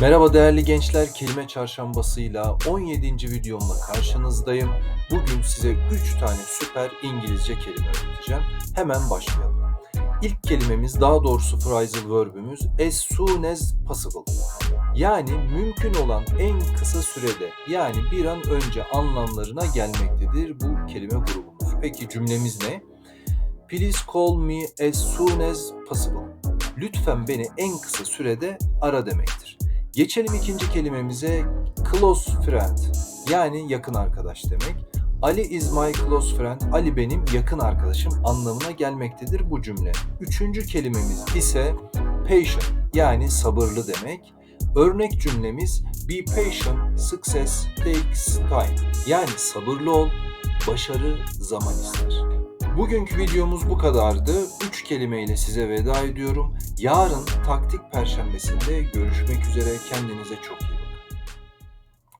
Merhaba değerli gençler, kelime çarşambasıyla 17. videomla karşınızdayım. Bugün size 3 tane süper İngilizce kelime öğreteceğim. Hemen başlayalım. İlk kelimemiz, daha doğrusu phrasal verb'ümüz as soon as possible. Yani mümkün olan en kısa sürede, yani bir an önce anlamlarına gelmektedir bu kelime grubumuz. Peki cümlemiz ne? Please call me as soon as possible. Lütfen beni en kısa sürede ara demektir. Geçelim ikinci kelimemize close friend yani yakın arkadaş demek. Ali is my close friend. Ali benim yakın arkadaşım anlamına gelmektedir bu cümle. Üçüncü kelimemiz ise patient yani sabırlı demek. Örnek cümlemiz be patient, success takes time. Yani sabırlı ol, başarı zaman ister. Bugünkü videomuz bu kadardı. Üç kelimeyle size veda ediyorum. Yarın taktik perşembesinde görüşmek üzere. Kendinize çok iyi.